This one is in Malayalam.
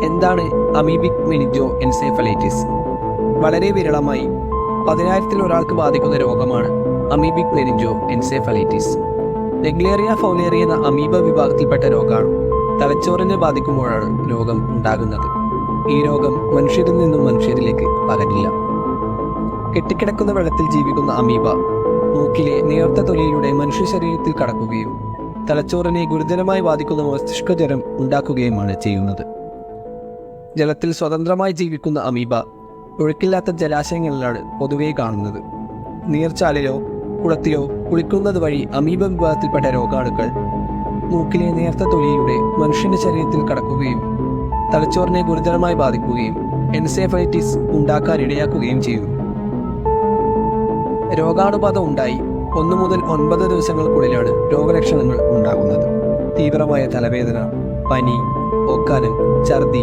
എന്താണ് അമീബിക് മെനിജോ എൻസെഫലൈറ്റിസ്? വളരെ വിരളമായി പതിനായിരത്തിൽ ഒരാൾക്ക് ബാധിക്കുന്ന രോഗമാണ് amoebic meningoencephalitis. Naegleria fowleri എന്ന അമീബ വിഭാഗത്തിൽപ്പെട്ട രോഗമാണ് തലച്ചോറിനെ ബാധിക്കുമ്പോഴാണ് രോഗം ഉണ്ടാകുന്നത്. ഈ രോഗം മനുഷ്യരിൽ നിന്നും മനുഷ്യരിലേക്ക് പകരില്ല. കെട്ടിക്കിടക്കുന്ന വെള്ളത്തിൽ ജീവിക്കുന്ന അമീബ മൂക്കിലെ നേർത്ത തൊലിയിലൂടെ മനുഷ്യ ശരീരത്തിൽ കടക്കുകയും തലച്ചോറിനെ ഗുരുതരമായി ബാധിക്കുന്ന മസ്തിഷ്കജ്വരം ഉണ്ടാക്കുകയുമാണ് ചെയ്യുന്നത്. ജലത്തിൽ സ്വതന്ത്രമായി ജീവിക്കുന്ന അമീബ ഒഴുക്കില്ലാത്ത ജലാശയങ്ങളിലാണ് പൊതുവെ കാണുന്നത്. നീർച്ചാലിലോ കുളത്തിലോ കുളിക്കുന്നത് വഴി അമീബ വിഭാഗത്തിൽപ്പെട്ട രോഗാണുക്കൾ മൂക്കിലെ നേർത്ത തൊലിയിലൂടെ മനുഷ്യന്റെ ശരീരത്തിൽ കടക്കുകയും തലച്ചോറിനെ ഗുരുതരമായി ബാധിക്കുകയും എൻസെഫലൈറ്റിസ് ഉണ്ടാക്കാൻ ഇടയാക്കുകയും ചെയ്യുന്നു രോഗാണുബാധ ഉണ്ടായി ഒന്നു മുതൽ ഒൻപത് ദിവസങ്ങൾക്കുള്ളിലാണ് രോഗലക്ഷണങ്ങൾ ഉണ്ടാകുന്നത്. തീവ്രമായ തലവേദന പനി ഒക്കാനം ഛർദി